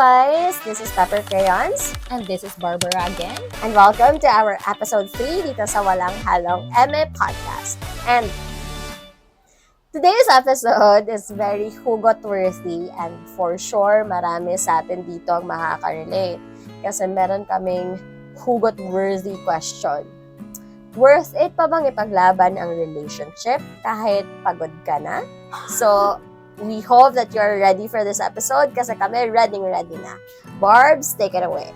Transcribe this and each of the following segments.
Pies! This is Pepper Crayons. And this is Barbara again. And welcome to our episode 3 dito sa Walang Halong Eme Podcast. And today's episode is very hugot-worthy and for sure marami sa atin dito ang makaka-relate. Kasi meron kaming hugot-worthy question. Worth it pa bang ipaglaban ang relationship kahit pagod ka na? So, we hope that you're ready for this episode kasi kami ready ready na. Barbs, take it away.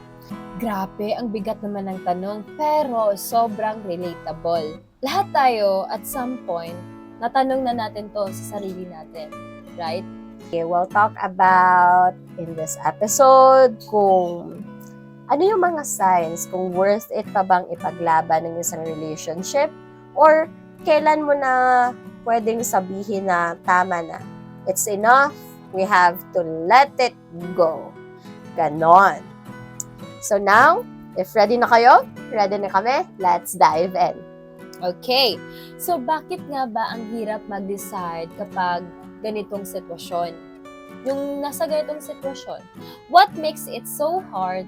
Grabe, ang bigat naman ng tanong, pero sobrang relatable. Lahat tayo, at some point, natanong na natin to sa sarili natin. Right? Okay, we'll talk about in this episode kung ano yung mga signs kung worth it pa bang ipaglaban ng isang relationship or kailan mo na pwedeng sabihin na tama na. It's enough. We have to let it go. Ganon. So now, if ready na kayo, ready na kami, let's dive in. Okay. So, bakit nga ba ang hirap mag-decide kapag ganitong sitwasyon? Yung nasa ganitong sitwasyon, what makes it so hard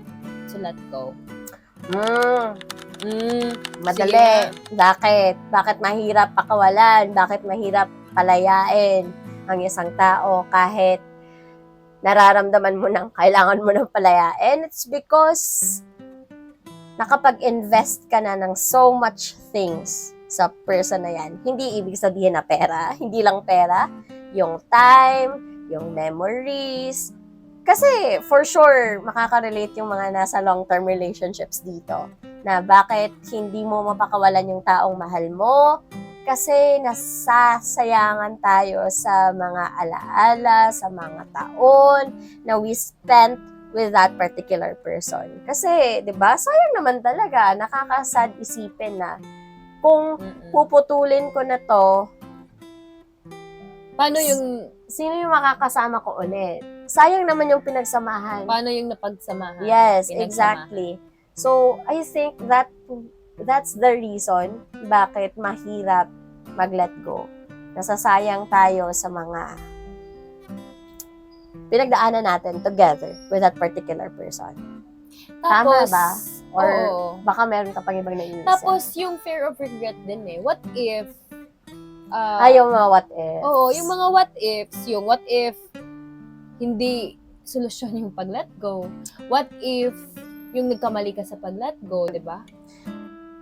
to let go? Mm, Mm, Madali. Bakit? Bakit mahirap pakawalan? Bakit mahirap palayain ang isang tao kahit nararamdaman mo nang kailangan mo ng palayain? It's because nakapag-invest ka na ng so much things sa person na yan. Hindi ibig sabihin na pera, hindi lang pera, yung time, yung memories. Kasi for sure, makaka-relate yung mga nasa long-term relationships dito na bakit hindi mo mapakawalan yung taong mahal mo kasi nasasayangan tayo sa mga alaala, sa mga taon na we spent with that particular person. Kasi, 'di ba? Sayang naman talaga, nakakasad isipin na kung puputulin ko na 'to, Paano yung, sino yung makakasama ko ulit? Sayang naman yung pinagsamahan. paano yung napagsamahan? Yes, Pinagsamahan. exactly. So, I think that that's the reason bakit mahirap mag-let go. Nasasayang tayo sa mga pinagdaanan natin together with that particular person. Tama Tapos, ba? Or oo. baka meron ka pang ibang naiisip. Tapos, yung fear of regret din eh. What if, uh, Ay, yung mga what if. oo, yung mga what ifs, yung what if hindi solusyon yung pag-let go? What if yung nagkamali ka sa pag-let go, di ba?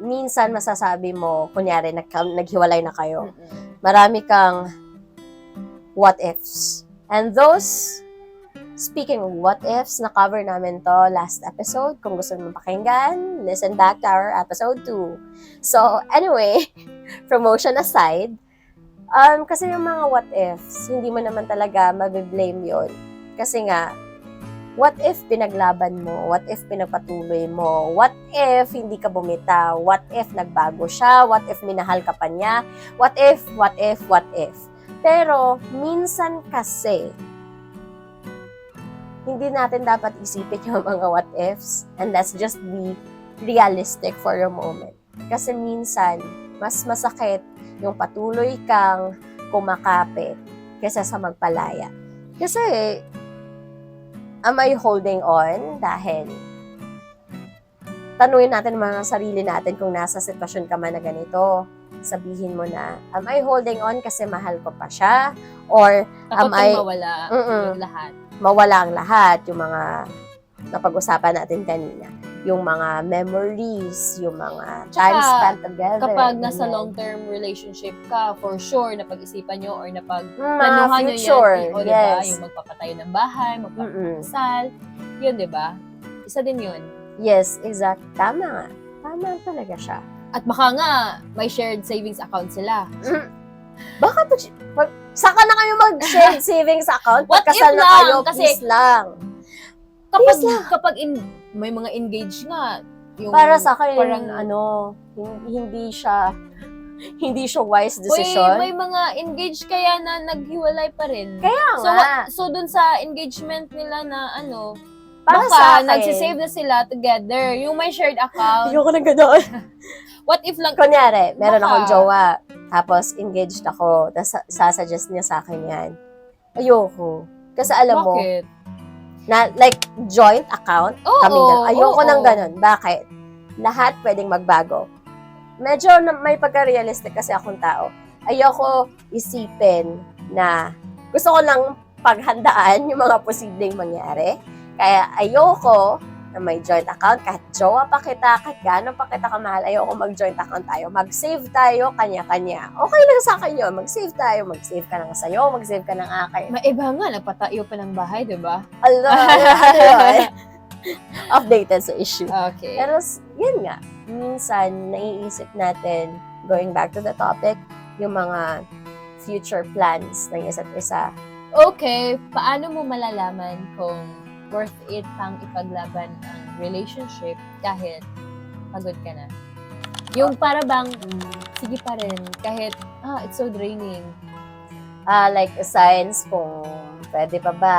Minsan masasabi mo, kunyari, nag- naghiwalay na kayo. Marami kang what ifs. And those, speaking of what ifs, na-cover namin to last episode. Kung gusto mo pakinggan, listen back to our episode 2. So, anyway, promotion aside, um, kasi yung mga what ifs, hindi mo naman talaga mabiblame yon Kasi nga, what if pinaglaban mo? What if pinagpatuloy mo? What if hindi ka bumitaw? What if nagbago siya? What if minahal ka pa niya? What if, what if, what if? Pero, minsan kasi, hindi natin dapat isipin yung mga what ifs and let's just be realistic for a moment. Kasi minsan, mas masakit yung patuloy kang kumakapit kaysa sa magpalaya. Kasi, am I holding on dahil tanungin natin mga sarili natin kung nasa sitwasyon ka man na ganito. Sabihin mo na, am I holding on kasi mahal ko pa siya? Or Takot Am I- mawala yung lahat. mawala ang lahat, yung mga napag-usapan natin kanina. Yung mga memories, yung mga time Tsaka, spent together. Kapag nasa long-term relationship ka, for sure, napag-isipan nyo or napag Mm, nyo future, yan, o, diba? yes. Yung magpapatayo ng bahay, magpapakasal, yun, di ba? Isa din yun. Yes, exact. Tama nga. Tama talaga siya. At baka nga, may shared savings account sila. Baka to, pag, saka na kayo mag-shared savings account? What if na lang? kayo, Kasi- please lang. Kapag, Please lang. kapag in, may mga engaged nga, yung Para sa akin, parang, ano, hindi, siya, hindi siya wise Uy, decision. may mga engaged kaya na naghiwalay pa rin. Kaya so, nga. wa- so dun sa engagement nila na ano, para baka sa akin, nagsisave na sila together. Yung may shared account. Ayoko na gano'n. What if lang, Kunyari, meron Baka. akong jowa, tapos engaged ako, tapos sasuggest niya sa akin yan. Ayoko. Kasi alam mo, bakit? Na like joint account, Oo, kami na. Ayoko oo. ng ganun. Bakit? Lahat pwedeng magbago. Medyo na, may pagka-realistic kasi akong tao. Ayoko isipin na gusto ko lang paghandaan yung mga posibleng mangyari. Kaya ayoko na may joint account. Kahit jowa pa kita, kahit gano'n pa kita kamahal, ayoko mag-joint account tayo. Mag-save tayo, kanya-kanya. Okay lang sa akin yun. Mag-save tayo. Mag-save ka ng sayo, mag-save ka ng akin. Maiba nga, nagpatayo pa ng bahay, di ba? Ano yun? Updated sa issue. Okay. Pero, yun nga, minsan, naiisip natin, going back to the topic, yung mga future plans ng isa't isa. Okay, paano mo malalaman kung worth it pang ipaglaban ang relationship kahit pagod ka na? Yung para bang, sige pa rin, kahit, ah, it's so draining. Ah, like, signs kung pwede pa ba,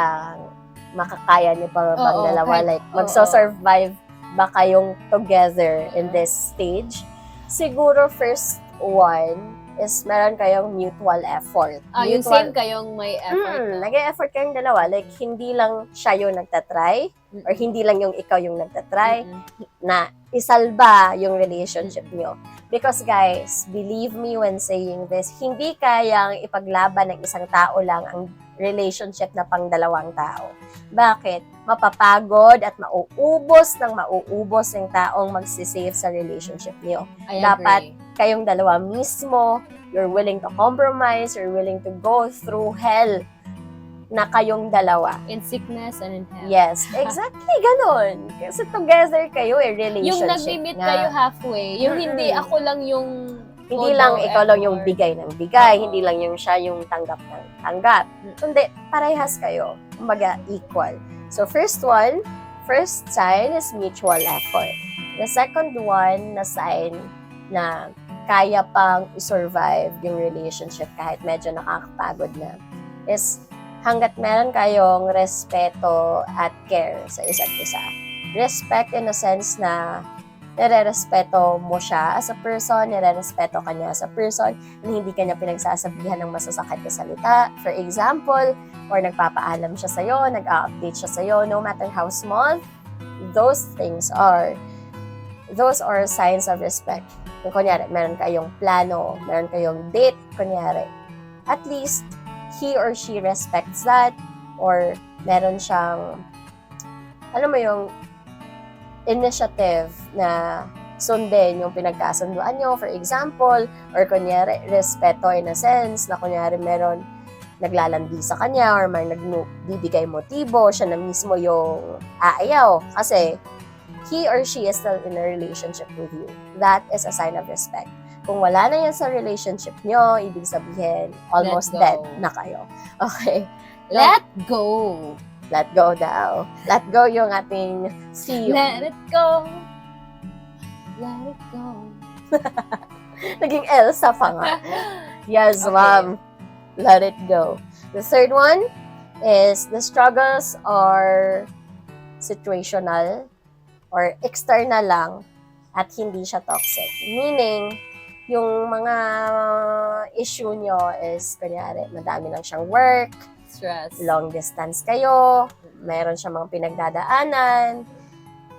makakaya niyo pa bang Oo, dalawa? kahit- like, oo. magso-survive ba kayong together in this stage? Siguro, first one is meron kayong mutual effort. Ah, yung Mutual- same kayong may effort. Mm, no? nag-effort kayong dalawa. Like, hindi lang siya yung nagtatry, or hindi lang yung ikaw yung nagtatry, Mm-mm. na isalba yung relationship nyo. Because guys, believe me when saying this, hindi kayang ipaglaban ng isang tao lang ang relationship na pang dalawang tao. Bakit? Mapapagod at mauubos ng mauubos ng taong magsisave sa relationship nyo I dapat agree. kayong dalawa mismo, you're willing to compromise, you're willing to go through hell na kayong dalawa. In sickness and in health. Yes, exactly ganun. Kasi together kayo eh, relationship Yung nag-meet kayo halfway. Yung hindi ako lang yung Hindi todo lang ikaw lang yung bigay ng bigay, Oo. hindi lang yung siya yung tanggap ng tanggap. Kundi, parehas kayo. Kumbaga, equal. So, first one, first sign is mutual effort. The second one na sign na kaya pang i-survive yung relationship kahit medyo nakakapagod na is hanggat meron kayong respeto at care sa isa't isa. Respect in a sense na nire-respeto mo siya as a person, nire-respeto ka niya as a person, na hindi ka niya pinagsasabihan ng masasakit na salita. For example, or nagpapaalam siya sa'yo, nag-update siya sa'yo, no matter how small, those things are, those are signs of respect. Kung kunyari, meron kayong plano, meron kayong date, kunyari, at least, he or she respects that, or meron siyang, alam mo yung, initiative na sundin yung pinagkasunduan nyo, for example, or kunyari, respeto in a sense, na kunyari meron naglalandi sa kanya or may nagbibigay motibo, siya na mismo yung aayaw. Kasi, he or she is still in a relationship with you. That is a sign of respect. Kung wala na yan sa relationship nyo, ibig sabihin, almost dead na kayo. Okay? Let go. Let go daw. Let go yung ating theme. Let it go. Let it go. Naging Elsa pa nga. Yes, Okay. ma'am. Let it go. The third one is the struggles are situational or external lang at hindi siya toxic. Meaning, yung mga issue nyo is, kunyari, madami lang siyang work, Stress. long distance kayo, meron siyang mga pinagdadaanan,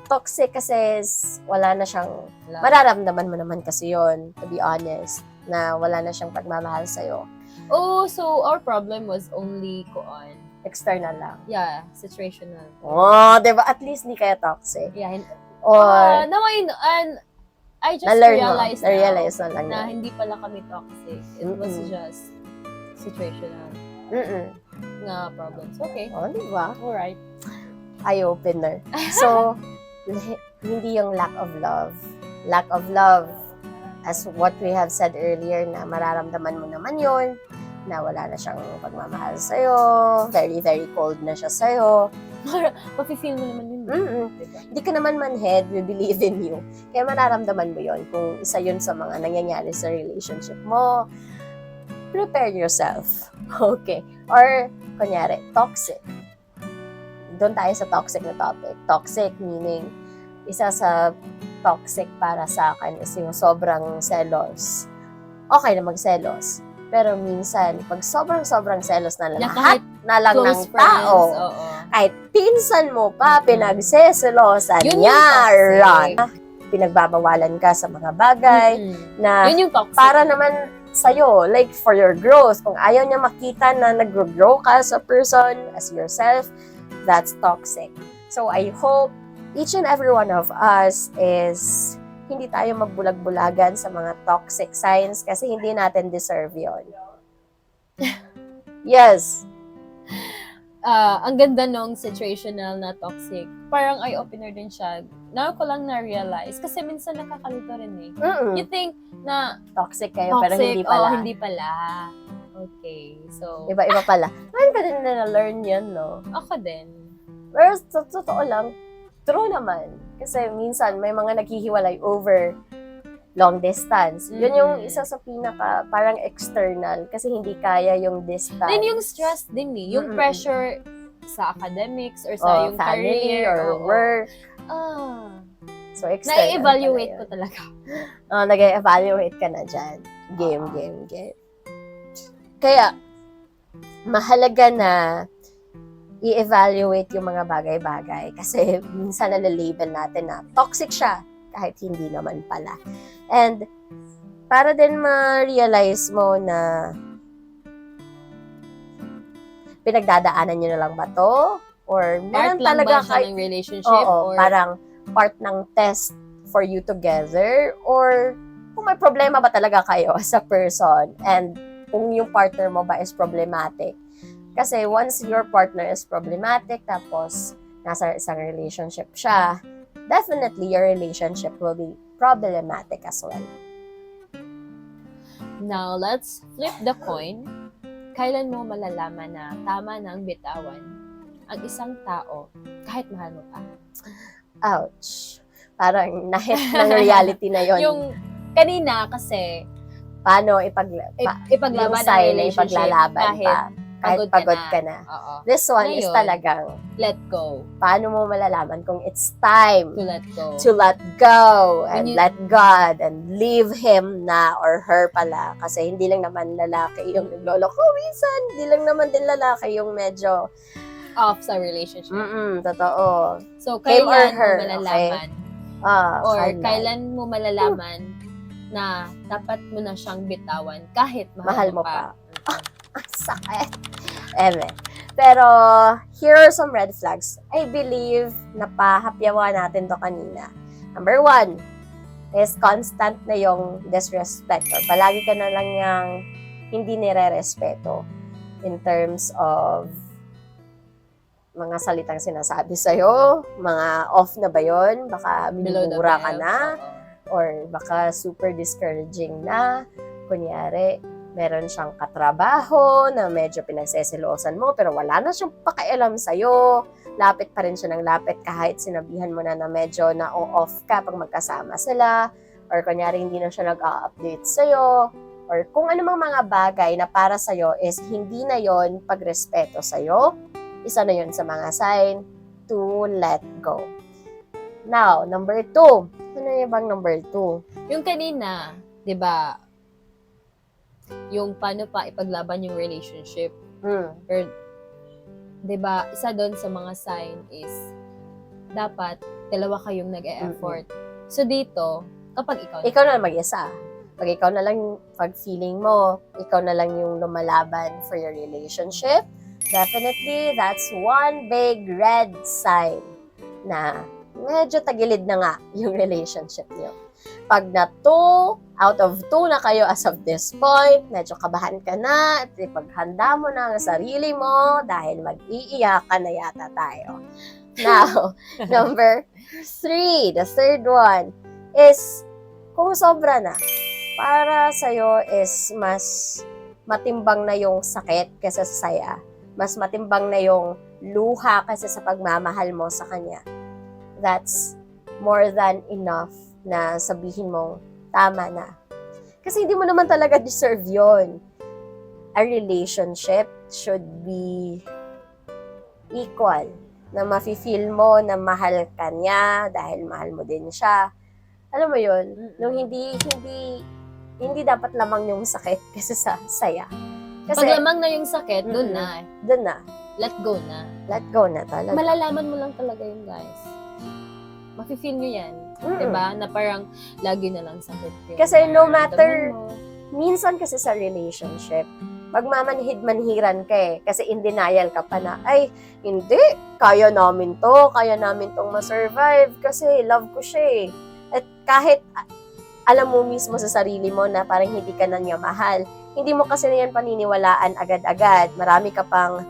toxic kasi is wala na siyang Love. mararamdaman mo naman kasi yon to be honest, na wala na siyang pagmamahal sa'yo. Oh, so our problem was only koan. External lang. Yeah, situational. Oh, di ba? At least hindi kayo toxic. Yeah, hin- Or, Ah, now I know, and I just na-learn mo, realized now na-realize na lang na yun. hindi pala kami toxic. It was Mm-mm. just situational Mm-mm. nga problems. Okay. Oh, di ba? Alright. Eye-opener. So, hindi yung lack of love. Lack of love, as what we have said earlier, na mararamdaman mo naman yon na wala na siyang pagmamahal sa'yo, very, very cold na siya sa'yo. Mafe-feel mo naman yun. Mm-mm. Hindi ka naman manhead, we believe in you. Kaya mararamdaman mo yon kung isa yun sa mga nangyayari sa relationship mo. Prepare yourself. Okay. Or, kunyari, toxic. Doon tayo sa toxic na topic. Toxic meaning, isa sa toxic para sa akin is yung sobrang selos. Okay na magselos. Pero minsan, pag sobrang-sobrang selos na Na lahat na lang ng friends, tao, oo. kahit pinsan mo pa, Mm. pinagseselosan Yun niya. Ron. Pinagbabawalan ka sa mga bagay Mm-mm. na Yun yung toxic. para naman sa'yo, like for your growth. Kung ayaw niya makita na nag-grow ka as a person, as yourself, that's toxic. So I hope each and every one of us is hindi tayo magbulag-bulagan sa mga toxic signs kasi hindi natin deserve yon. yes. Ah, ang ganda nung situational na toxic. Parang eye-opener din siya. Now ko lang na-realize. Kasi minsan nakakalito rin eh. Mm-mm. You think na Toxic kayo, toxic, pero hindi pala. oh, hindi pala. Okay. So, Iba-iba pala. Ngayon ka din na learn yan, no? ako din. Pero sa totoo lang, true naman. Kasi minsan may mga naghihiwalay over long distance. Yun yung Mm. isa sa pinaka parang external kasi hindi kaya yung distance. Then yung stress din eh. Yung Mm-mm. pressure sa academics or sa oh, yung family career. or oo. work. Ah. So, external. Na-evaluate ko talaga. Oh, nag-evaluate ka na dyan. Game, Oo. game, game. Kaya, mahalaga na i-evaluate yung mga bagay-bagay kasi minsan nalalabel natin na toxic siya kahit hindi naman pala. And para din ma-realize mo na pinagdadaanan nyo na lang ba to? Or Part meron lang talaga ba siya kay- ng relationship? Oo, or parang part ng test for you together or kung may problema ba talaga kayo as a person and kung yung partner mo ba is problematic. Kasi once your partner is problematic tapos nasa isang relationship siya, definitely your relationship will be problematic as well. Now, let's flip the coin. Kailan mo malalaman na tama na ang bitawan ang isang tao kahit mahal mo pa? Ouch. Parang nahit ng reality na yon. Yung kanina kasi Paano ipag, ip- pa, ipaglaban ang relationship ipaglalaban kahit pa. Pagod, pagod ka, ka na. na. Oo. This one is Ngayon, talagang Let go. paano mo malalaman kung it's time To let go. to let go and you- let God and leave Him na or her pala. Kasi hindi lang naman lalaki yung nagloloko minsan. Hindi lang naman din lalaki yung medyo, off sa relationship. mm totoo. So, Him or kailan mo her, malalaman Ah, or kailan? kailan mo malalaman na dapat mo na siyang bitawan kahit mahal, Mahal mo mo pa. Sakit. Eme. Pero, here are some red flags. I believe na pahapyawan natin to kanina. Number one, is constant na yung disrespect or palagi ka na lang yung hindi nire-respeto in terms of mga salitang sinasabi sa'yo, mga off na ba yun? Baka binubura ka na or baka super discouraging na. Kunyari, meron siyang katrabaho na medyo pinagseselosan mo pero wala na siyang pakialam sa'yo. Lapit pa rin siya ng lapit kahit sinabihan mo na na medyo na off ka pag magkasama sila. Or kunyari, hindi na siya nag-update sa'yo. Or kung anumang mga bagay na para sa'yo is hindi na yon pagrespeto sa'yo. Isa na yon sa mga sign to let go. Now, number two. Ano yung bang number two? Yung kanina, 'di ba? Yung paano pa ipaglaban yung relationship. Hmm. Or 'di ba, isa doon sa mga sign is dapat dalawa kayong nag-e-effort. So dito, kapag ikaw Ikaw na mag-isa. Pag ikaw na lang, pag feeling mo, ikaw na lang yung lumalaban for your relationship, definitely, that's one big red sign na medyo tagilid na nga yung relationship niyo. Pag na two, out of two na kayo as of this point, medyo kabahan ka na, at ipaghanda mo na ang sarili mo dahil mag-iiyakan na yata tayo. Now, number three, the third one, is kung sobra na, para sa'yo is mas matimbang na yung sakit kaysa sa saya. Mas matimbang na yung luha kaysa sa pagmamahal mo sa kanya. That's more than enough na sabihin mo, tama na. Kasi hindi mo naman talaga deserve yon. A relationship should be equal. Na mafe-feel mo na mahal ka niya dahil mahal mo din siya. Alam mo yun, nung hindi hindi hindi dapat lamang yung sakit kasi sa saya. Pag Kasi, lamang na yung sakit, doon Mm-mm. na. dun na. Let go na. Let go na talaga. Malalaman mo lang talaga yun, guys. Mafe-feel nyo yan. Mm-mm. Diba? Na parang lagi na lang sakit yun. Kasi no matter-. Minsan kasi sa relationship, magmamanhid-manhiran ka eh. Kasi in denial ka pa na, ay, hindi, kaya namin to, kaya namin tong ma-survive kasi love ko siya eh. At kahit alam mo mismo sa sarili mo na parang hindi ka na niya mahal, hindi mo kasi na yan paniniwalaan agad-agad. Marami ka pang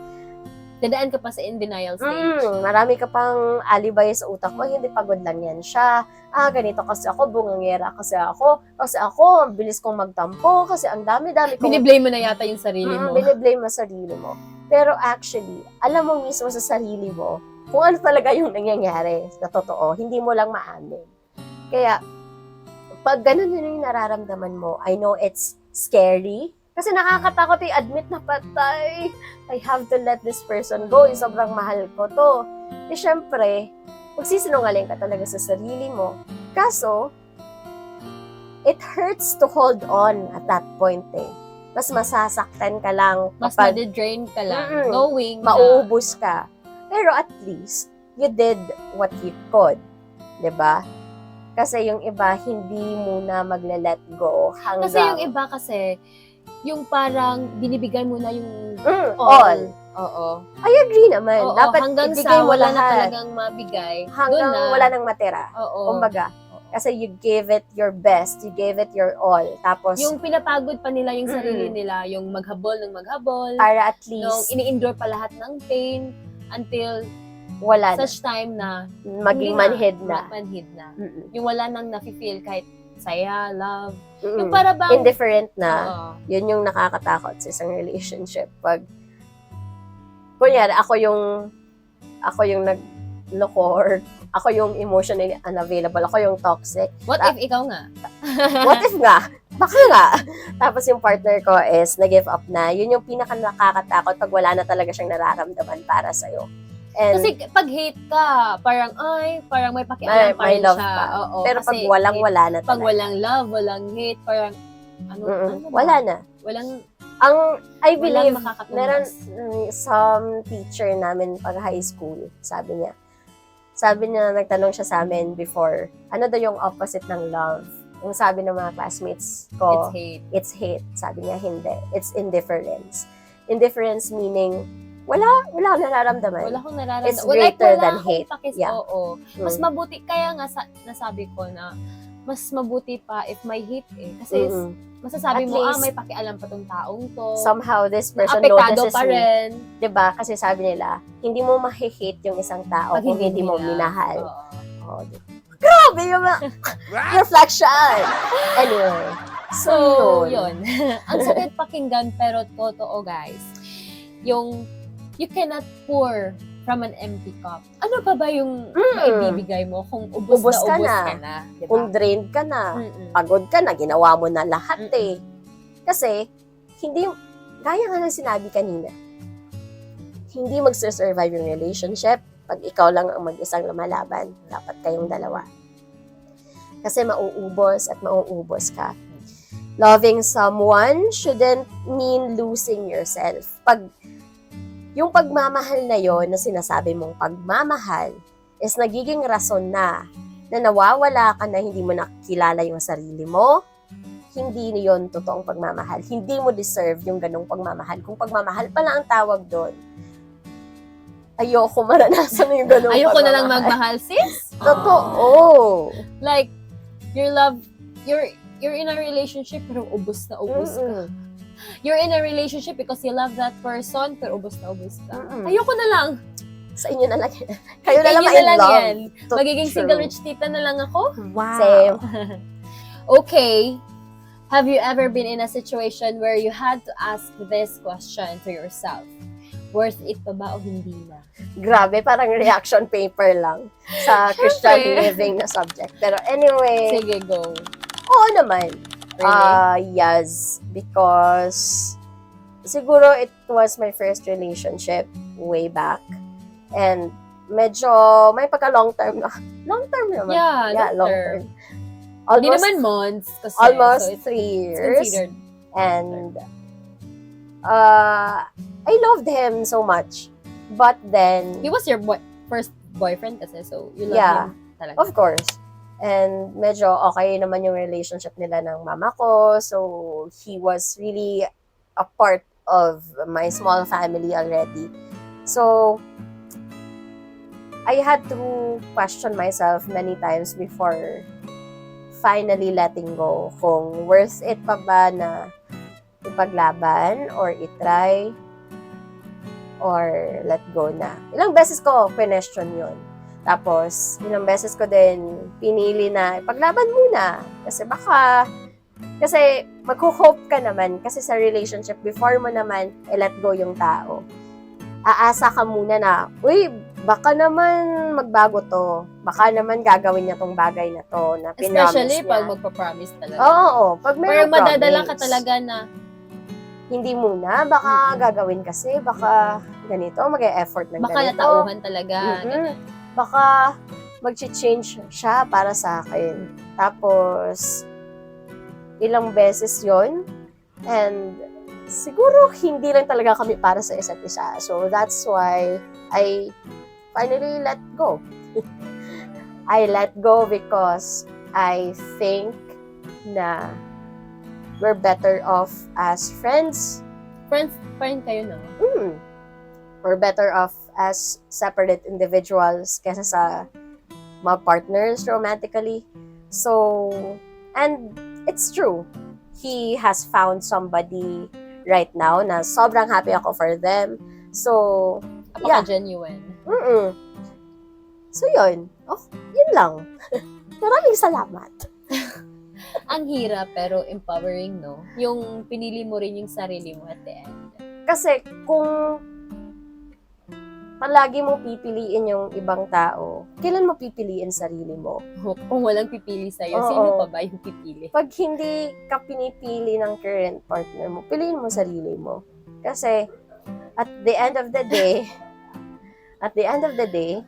Dadaan ka pa sa in denial stage. Mm, marami ka pang alibay sa utak mo, hindi pagod lang yan siya. Ah, ganito kasi ako, bungangera kasi ako, kasi ako, bilis kong magtampo, kasi ang dami-dami kong... Biniblame mo na yata yung sarili Mm, mo. biniblame mo sarili mo. Pero actually, alam mo mismo sa sarili mo kung ano talaga yung nangyayari na totoo, hindi mo lang maamin. Kaya, pag ganun yun yung nararamdaman mo, I know it's scary, kasi nakakatakot i-admit na patay. I have to let this person go. Eh, sobrang mahal ko to. Eh, syempre, magsisinungaling ka talaga sa sarili mo. Kaso, it hurts to hold on at that point eh. Mas masasaktan ka lang Mas kapag drain ka lang. Mm-mm. Knowing na mauubos ka. Pero at least, you did what you could. ba? Kasi yung iba, hindi muna magle-let go hanggang... Kasi yung iba kasi, yung parang binibigay mo na yung Mm, all. all. Oo. I agree naman. Oo, Dapat hanggang ibigay sa mo wala na lahat. talagang mabigay. hanggang doon na. wala nang matira. Oo. Kumbaga. Kasi you gave it your best. You gave it your all. Tapos, yung pinapagod pa nila yung sarili Mm-mm. nila, yung maghabol ng maghabol, para at yung least ini-endure pa lahat ng pain until wala na. such time na Maging hindi manhid na. ma- manhid na. Mm-mm. Yung wala nang nafe-feel kahit saya, love. Mm-mm. Yung para bang Indifferent na. Oo. yun yung nakakatakot sa isang relationship. Pag, kunyari, ako yung, ako yung nagloko ako yung emotionally unavailable, ako yung toxic. What Ah. if ikaw nga? What if nga? Baka nga. Tapos yung partner ko is nag-give up na. Yun yung pinaka nakakatakot pag wala na talaga siyang nararamdaman para sa'yo. And, Kasi pag hate ka, parang ay, parang may pakialam pa rin love siya. pa. Oo, Pero pag walang wala na pag talaga. walang love, walang hate, parang ano, ano ba? wala na. Walang, Ang, I believe, meron some teacher namin pag high school, sabi niya, sabi niya, nagtanong siya sa amin before, ano daw yung opposite ng love? Yung sabi ng mga classmates It's ko, hate. it's hate. Sabi niya, hindi. It's indifference. Indifference meaning, wala, wala kang nararamdaman. Wala akong nararamdaman. It's Wala- greater wala than akong hate. pakis- Yeah. Oo. Mm. Mas mabuti, kaya nga sa, nasabi ko na, mas mabuti pa if may hate eh. Kasi Mm-mm. masasabi At mo, ah, least, may pakialam pa tong taong to. Somehow, this person notices pa me. rin. 'Di ba? Kasi sabi nila, hindi mo ma-hate yung isang tao Pag kung hindi mo nila. minahal. Oo. Oh, di- Grabe yung mga reflection! Anyway. So, So, yun. yun. Ang sakit pakinggan pero totoo, guys. Yung you cannot pour from an empty cup. Ano pa ba yung Mm. maibibigay mo kung ubos, Ubos na ka ubos na. ka na? Diba? Kung drained ka na, Mm-mm. pagod ka na, ginawa mo na lahat Mm-mm. eh. Kasi, hindi, gaya nga ng sinabi kanina, hindi magsusurvive yung relationship pag ikaw lang ang mag-isang lumalaban. Dapat kayong dalawa. Kasi mauubos at mauubos ka. Loving someone shouldn't mean losing yourself. Pag yung pagmamahal na yon na sinasabi mong pagmamahal is nagiging rason na na nawawala ka na hindi mo nakilala yung sarili mo, hindi yon totoong pagmamahal. Hindi mo deserve yung ganong pagmamahal. Kung pagmamahal pala ang tawag doon, ayoko maranasan yung ganong Ayoko na lang magmahal, sis. Totoo. Like, your love, you're, you're in a relationship pero ubos na ubos ka. You're in a relationship because you love that person pero ubos na ubos ka. Mm-mm. Ayoko na lang. Sa inyo na lang. Kayo na lang Inyo ma-in lang love. yan. To- Magiging true. single rich tita na lang ako. Wow. Same. Okay. Have you ever been in a situation where you had to ask this question to yourself? Worth it pa ba o hindi na? Grabe, parang reaction paper lang sa Christian living na subject. Pero anyway, Sige, go. oo naman. Really? Ah, yes. Because siguro it was my first relationship way back. And medyo may pagka long term na. Long term naman. yeah, yeah, long term. term. Hindi almost, naman months kasi. almost so three years. And uh, I loved him so much. But then, He was your boy, first boyfriend kasi, so you love Yeah. him talaga. Of course. And medyo okay naman yung relationship nila ng mama ko. So, he was really a part of my small family already. So, I had to question myself many times before finally letting go kung worth it pa ba na ipaglaban or itry or let go na. Ilang beses ko question yun. Tapos, ilang beses ko din pinili na ipaglaban muna. Kasi baka, kasi magho-hope ka naman. Kasi sa relationship, before mo naman i-let go yung tao, aasa ka muna na, uy, baka naman magbago to. Baka naman gagawin niya tong bagay na to na Especially niya. pag magpa-promise talaga. Oo, oo. Pag may Pero madadala ka talaga na, Hindi muna, baka gagawin kasi, baka ganito, mag-e-effort ng baka ganito. natauhan talaga. Mhm. Baka mag-change siya para sa akin. Tapos, ilang beses yon And siguro hindi lang talaga kami para sa isa't isa. So, that's why I finally let go. I let go because I think na we're better off as friends Friends pa rin kayo, no? mm, we're better off as separate individuals kesa sa mga partners romantically. So, and it's true. He has found somebody right now na sobrang happy ako for them. So, Yeah. Apaka-genuine. mm So, yun. Oh, yun lang. Maraming salamat. Ang hirap pero empowering, no? Yung pinili mo rin yung sarili mo at the end. Kasi kung palagi mo pipiliin yung ibang tao, kailan mo pipiliin sarili mo? Kung walang pipili sa'yo, Oo. sino pa ba yung pipili? pag hindi ka pinipili ng current partner mo, piliin mo sarili mo. Kasi, at the end of the day, at the end of the day,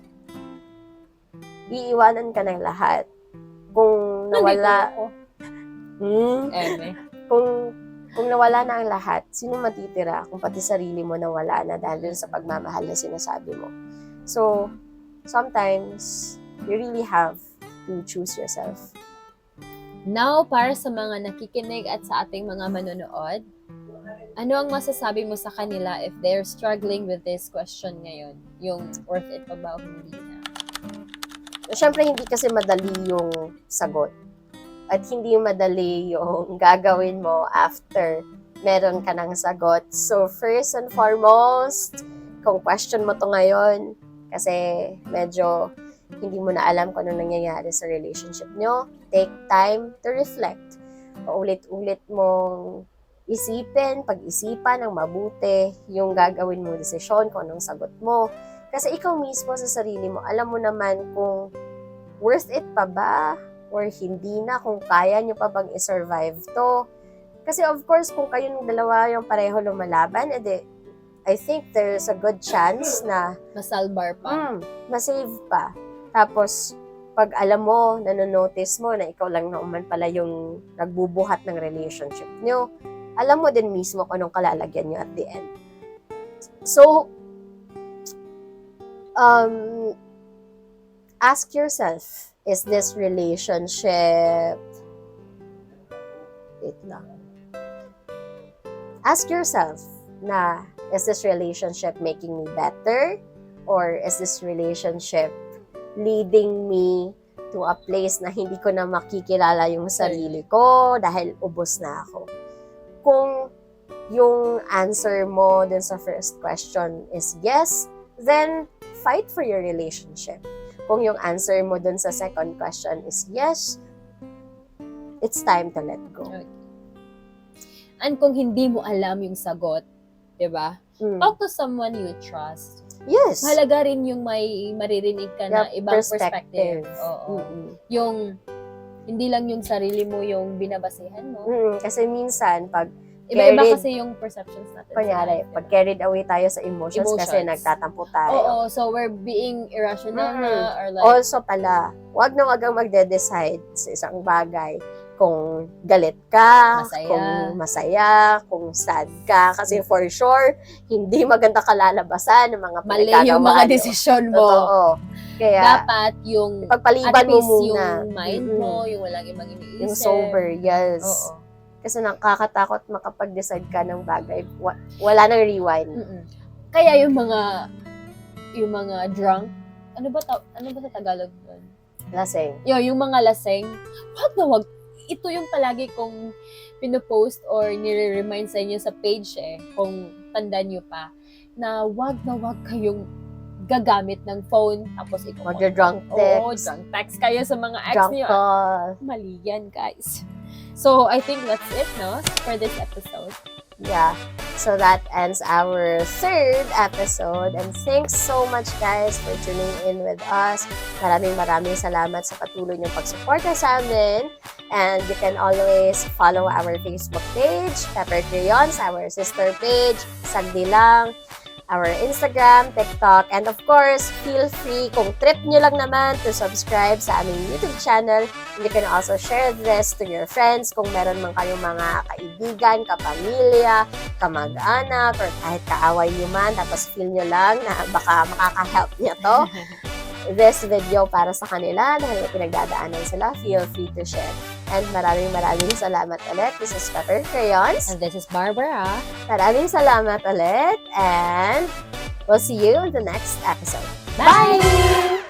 iiwanan ka ng lahat. Kung nawala, Nandito ako. hmm, Eme. kung kung nawala na ang lahat, sino matitira kung pati sarili mo nawala na dahil sa pagmamahal na sinasabi mo? So, sometimes, you really have to choose yourself. Now, para sa mga nakikinig at sa ating mga manonood, ano ang masasabi mo sa kanila if they're struggling with this question ngayon? Yung worth it pa ba o hindi na? Siyempre, hindi kasi madali yung sagot. At hindi madali yung gagawin mo after meron ka ng sagot. So, first and foremost, kung question mo to ngayon, kasi medyo hindi mo na alam kung ano nangyayari sa relationship nyo, take time to reflect. Paulit-ulit mong isipin, pag-isipan ng mabuti yung gagawin mo desisyon, kung anong sagot mo. Kasi ikaw mismo sa sarili mo, alam mo naman kung worth it pa ba or hindi na, kung kaya nyo pa bang i-survive to. Kasi of course, kung kayong dalawa yung pareho lumalaban, edi, I think there's a good chance na Masalbar pa. mm, masave pa. Tapos, pag alam mo, nanonotice mo na ikaw lang naman pala yung nagbubuhat ng relationship nyo, alam mo din mismo kung anong kalalagyan nyo at the end. So, um, ask yourself, is this relationship, wait lang. Ask yourself na, is this relationship making me better? Or is this relationship leading me to a place na hindi ko na makikilala yung sarili ko dahil ubos na ako? Kung yung answer mo dun sa first question is yes, then fight for your relationship. Kung yung answer mo dun sa second question is yes, it's time to let go. And kung hindi mo alam yung sagot, di ba? Mm. Talk to someone you trust. Yes. Mahalaga rin yung may maririnig ka na Yeah, ibang perspective. Oo. Mm-mm. Yung, hindi lang yung sarili mo yung binabasehan mo. Mm, kasi minsan, pag Iba-iba carried, kasi yung perceptions natin. kunyari, pag carried away tayo sa emotions, kasi Emotions. nagtatampo tayo. Oo, so we're being irrational Mm. na or like, Also pala, wag na wag kang magde-decide sa isang bagay kung galit ka, Masaya. kung masaya, kung sad ka. Kasi for sure, hindi maganda kalalabasan ng mga mali yung mga desisyon mo. Totoo. Kaya, Dapat yung pagpaliban mo muna. yung mind mo, yung walang ibang iniisip. Yung sober, yes. Oo. Kasi nakakatakot makapag-decide ka ng bagay. Wa- Wala nang rewind. Mm-mm. Kaya yung mga yung mga drunk, ano ba ta- ano ba sa Tagalog doon? Lasing. Yo, yung mga laseng, wag na wag. Ito yung palagi kong pinopost or nire-remind sa inyo sa page eh, kung tandaan nyo pa, na wag na wag kayong gagamit ng phone tapos ikaw Magda-drunk Oo, text. drunk text kayo sa mga ex Drunk niyo. call. Mali yan, guys. So, I think that's it, no? For this episode. Yeah. So that ends our third episode. And thanks so much guys for tuning in with us. Maraming maraming salamat sa patuloy niyong pagsuporta sa amin. And you can always follow our Facebook page, Pepper Crayons, our sister page, Sagdi Lang, our Instagram, TikTok, and of course, feel free kung trip nyo lang naman to subscribe sa aming YouTube channel. And you can also share this to your friends kung meron man kayong mga kaibigan, kapamilya, kamag-anak, or kahit kaaway nyo man, tapos feel nyo lang na baka makaka-help niya to. This video para sa kanila dahil pinagdadaanan sila, feel free to share. And maraming maraming salamat ulit. This is Pepper Crayons. And this is Barbara. Maraming salamat ulit and we'll see you in the next episode. Bye!